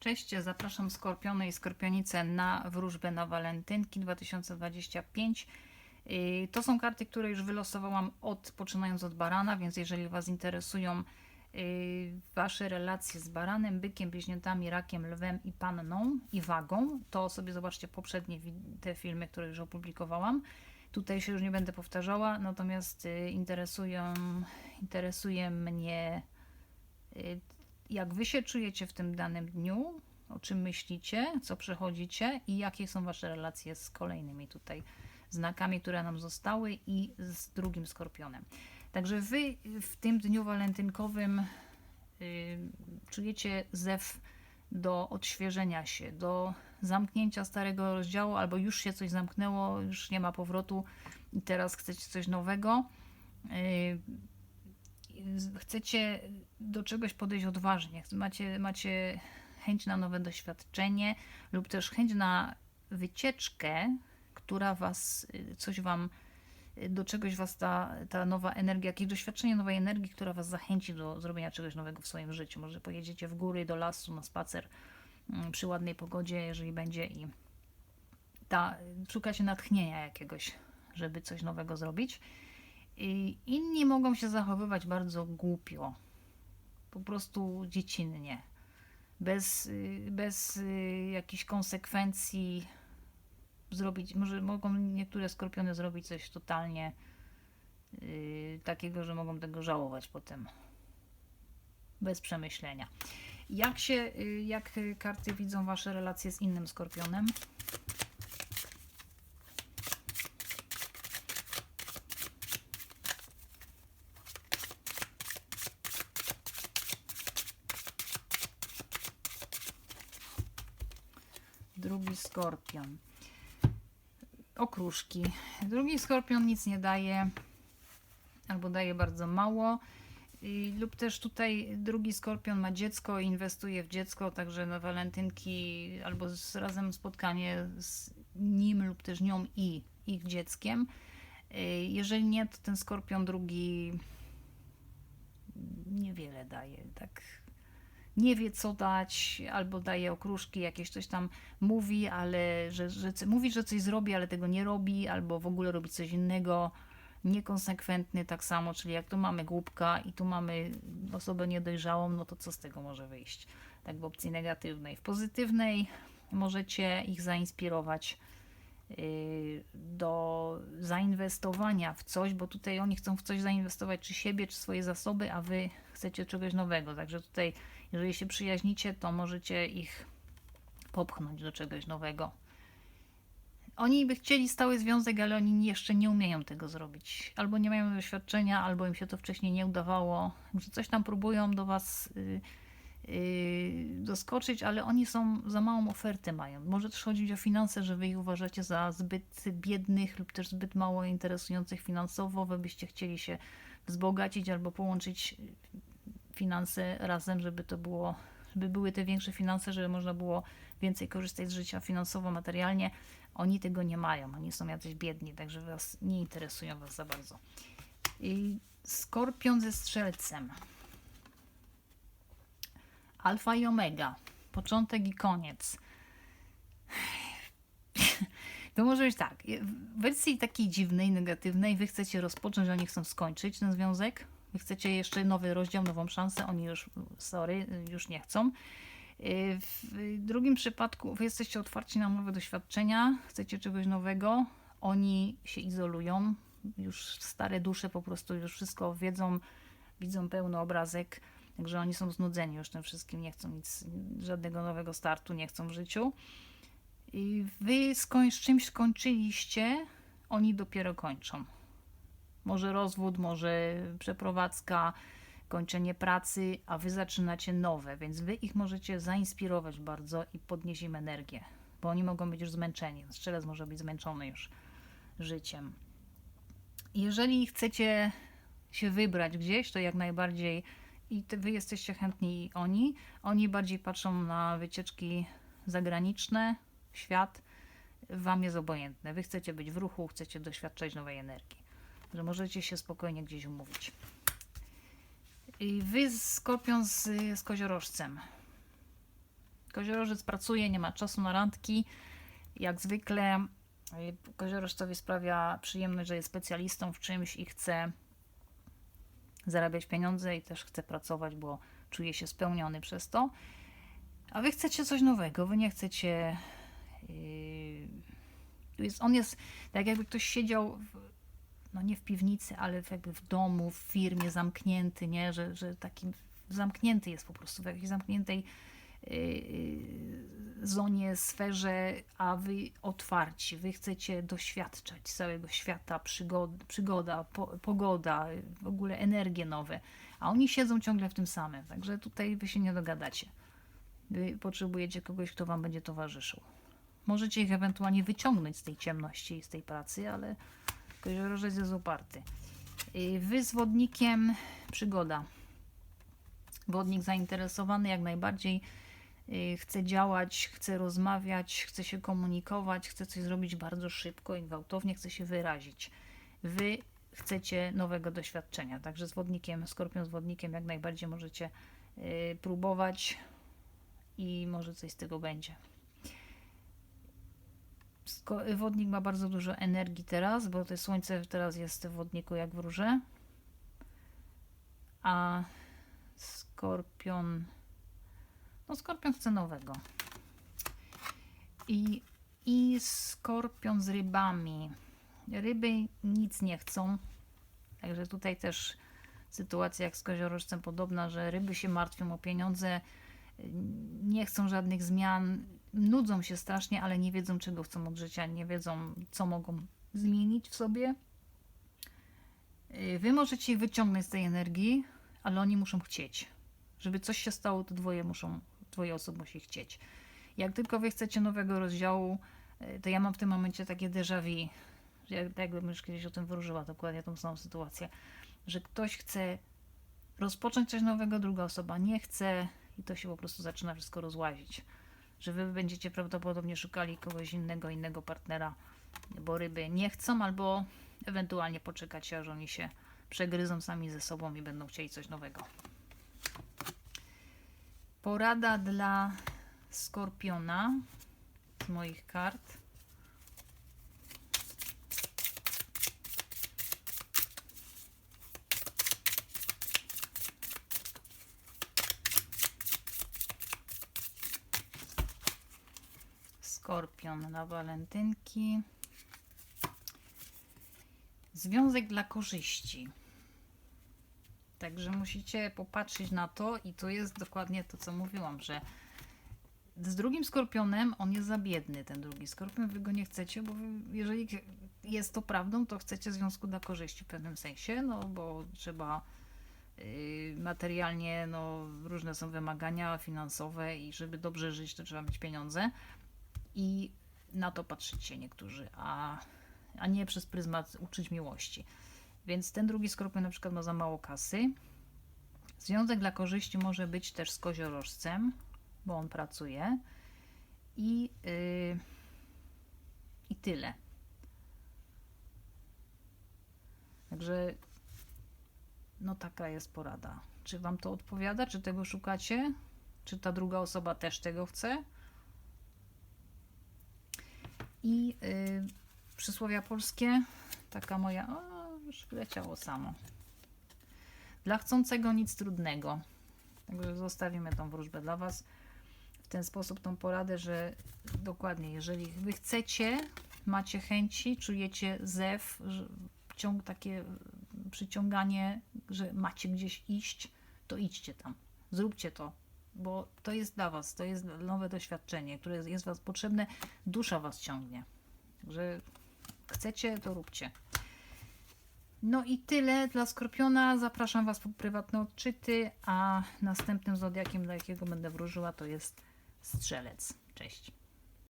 Cześć, zapraszam Skorpiony i Skorpionice na wróżbę na Walentynki 2025. Yy, To są karty, które już wylosowałam od, poczynając od barana, więc jeżeli Was interesują yy, Wasze relacje z baranem, bykiem, bliźniętami, rakiem, lwem i panną i wagą, to sobie zobaczcie poprzednie te filmy, które już opublikowałam. Tutaj się już nie będę powtarzała, natomiast yy, interesują, interesuje mnie yy, jak wy się czujecie w tym danym dniu, o czym myślicie, co przechodzicie i jakie są wasze relacje z kolejnymi tutaj znakami, które nam zostały i z drugim skorpionem. Także wy w tym dniu walentynkowym y, czujecie zew do odświeżenia się, do zamknięcia starego rozdziału, albo już się coś zamknęło, już nie ma powrotu i teraz chcecie coś nowego. Y, chcecie do czegoś podejść odważnie, macie, macie chęć na nowe doświadczenie lub też chęć na wycieczkę, która was, coś wam, do czegoś was ta, ta nowa energia, jakieś doświadczenie nowej energii, która was zachęci do zrobienia czegoś nowego w swoim życiu. Może pojedziecie w góry, do lasu, na spacer mm, przy ładnej pogodzie, jeżeli będzie i ta, szukacie natchnienia jakiegoś, żeby coś nowego zrobić. Inni mogą się zachowywać bardzo głupio, po prostu dziecinnie, bez, y, bez y, jakichś konsekwencji zrobić, może mogą niektóre skorpiony zrobić coś totalnie y, takiego, że mogą tego żałować potem, bez przemyślenia. Jak się, y, jak karty widzą Wasze relacje z innym skorpionem? Drugi skorpion. Okruszki. Drugi skorpion nic nie daje, albo daje bardzo mało. I, lub też tutaj drugi skorpion ma dziecko inwestuje w dziecko, także na walentynki albo z, razem spotkanie z nim lub też nią i ich dzieckiem. Jeżeli nie, to ten skorpion drugi niewiele daje. Tak nie wie co dać, albo daje okruszki, jakieś coś tam mówi, ale że, że mówi, że coś zrobi, ale tego nie robi, albo w ogóle robi coś innego. Niekonsekwentny tak samo, czyli jak tu mamy głupka i tu mamy osobę niedojrzałą, no to co z tego może wyjść? Tak w opcji negatywnej. W pozytywnej możecie ich zainspirować yy, do zainwestowania w coś, bo tutaj oni chcą w coś zainwestować, czy siebie, czy swoje zasoby, a wy chcecie czegoś nowego. Także tutaj, jeżeli się przyjaźnicie, to możecie ich popchnąć do czegoś nowego. Oni by chcieli stały związek, ale oni jeszcze nie umieją tego zrobić. Albo nie mają doświadczenia, albo im się to wcześniej nie udawało. Że coś tam próbują do was y, y, doskoczyć, ale oni są za małą ofertę mają. Może też chodzić o finanse, że wy ich uważacie za zbyt biednych lub też zbyt mało interesujących finansowo. Wy byście chcieli się wzbogacić albo połączyć finanse razem, żeby to było, żeby były te większe finanse, żeby można było więcej korzystać z życia finansowo, materialnie. Oni tego nie mają, oni są jacyś biedni, także was nie interesują was za bardzo. I skorpion ze strzelcem. Alfa i omega. Początek i koniec. To może być tak. W wersji takiej dziwnej, negatywnej, wy chcecie rozpocząć, oni chcą skończyć ten związek. Wy chcecie jeszcze nowy rozdział, nową szansę, oni już, sorry, już nie chcą. Yy, W drugim przypadku wy jesteście otwarci na nowe doświadczenia, chcecie czegoś nowego, oni się izolują, już stare dusze po prostu już wszystko wiedzą, widzą pełny obrazek, także oni są znudzeni już tym wszystkim, nie chcą nic, żadnego nowego startu, nie chcą w życiu. I wy z czymś skończyliście, oni dopiero kończą. Może rozwód, może przeprowadzka, kończenie pracy, a wy zaczynacie nowe, więc wy ich możecie zainspirować bardzo i podnieść im energię, bo oni mogą być już zmęczeni. Strzelec może być zmęczony już życiem. Jeżeli chcecie się wybrać gdzieś, to jak najbardziej i wy jesteście chętni oni. Oni bardziej patrzą na wycieczki zagraniczne, świat. Wam jest obojętne. Wy chcecie być w ruchu, chcecie doświadczać nowej energii. Że możecie się spokojnie gdzieś umówić. I wy, Skorpion z, z koziorożcem. Koziorożec pracuje, nie ma czasu na randki. Jak zwykle y, koziorożcowi sprawia przyjemność, że jest specjalistą w czymś i chce zarabiać pieniądze i też chce pracować, bo czuje się spełniony przez to. A wy chcecie coś nowego, wy nie chcecie. Yy, on jest tak, jakby ktoś siedział, no nie w piwnicy, ale w, jakby w domu, w firmie zamknięty, nie? Że, że taki zamknięty jest po prostu w jakiejś zamkniętej yy, zonie, sferze, a wy otwarci, wy chcecie doświadczać całego świata, przygody, przygoda, po, pogoda, w ogóle energie nowe, a oni siedzą ciągle w tym samym, także tutaj wy się nie dogadacie. Wy potrzebujecie kogoś, kto wam będzie towarzyszył. Możecie ich ewentualnie wyciągnąć z tej ciemności i z tej pracy, ale koziorożec jest uparty. Yy, Wy z wodnikiem przygoda. Wodnik zainteresowany jak najbardziej yy, chce działać, chce rozmawiać, chce się komunikować, chce coś zrobić bardzo szybko i gwałtownie, chce się wyrazić. Wy chcecie nowego doświadczenia, także z wodnikiem, skorpion z wodnikiem jak najbardziej możecie yy, próbować i może coś z tego będzie. Sko- Wodnik ma bardzo dużo energii teraz, bo to słońce teraz jest w wodniku jak wróże. A skorpion. No, skorpion chce nowego. I, I skorpion z rybami. Ryby nic nie chcą. Także tutaj też sytuacja jak z koziorożcem podobna, że ryby się martwią o pieniądze, nie chcą żadnych zmian, nudzą się strasznie, ale nie wiedzą czego chcą od życia, nie wiedzą co mogą zmienić w sobie. Yy, Wy możecie ich wyciągnąć z tej energii, ale oni muszą chcieć. Żeby coś się stało, to dwoje muszą, dwoje osób musi chcieć. Jak tylko wy chcecie nowego rozdziału, yy, to ja mam w tym momencie takie déjà vu, tak jakbym już kiedyś o tym wróżyła, dokładnie tą samą sytuację, że ktoś chce rozpocząć coś nowego, druga osoba nie chce i to się po prostu zaczyna wszystko rozłazić. Że wy będziecie prawdopodobnie szukali kogoś innego, innego partnera, bo ryby nie chcą, albo ewentualnie poczekacie, aż oni się przegryzą sami ze sobą i będą chcieli coś nowego. Porada dla skorpiona z moich kart. Skorpion na walentynki. Związek dla korzyści. Także musicie popatrzeć na to i to jest dokładnie to, co mówiłam, że z drugim skorpionem on jest za biedny, ten drugi skorpion, wy go nie chcecie, bo jeżeli jest to prawdą, to chcecie związku dla korzyści w pewnym sensie, no bo trzeba yy, materialnie, no różne są wymagania finansowe i żeby dobrze żyć, to trzeba mieć pieniądze i na to patrzycie niektórzy, a, a nie przez pryzmat uczyć miłości. Więc ten drugi skorpion na przykład ma za mało kasy. Związek dla korzyści może być też z koziorożcem, bo on pracuje. I, yy, i tyle. Także no taka jest porada. Czy wam to odpowiada? Czy tego szukacie? Czy ta druga osoba też tego chce? I y, przysłowia polskie, taka moja, o, już wyleciało samo. Dla chcącego nic trudnego. Także zostawimy tą wróżbę dla Was. W ten sposób tą poradę, że dokładnie, jeżeli Wy chcecie, macie chęci, czujecie zew, ciąg takie przyciąganie, że macie gdzieś iść, to idźcie tam. Zróbcie to, bo to jest dla Was, to jest nowe doświadczenie, które jest, Was potrzebne, dusza Was ciągnie. Także chcecie, to róbcie. No i tyle dla Skorpiona. Zapraszam Was po prywatne odczyty, a następnym zodiakiem, dla jakiego będę wróżyła, to jest Strzelec. Cześć.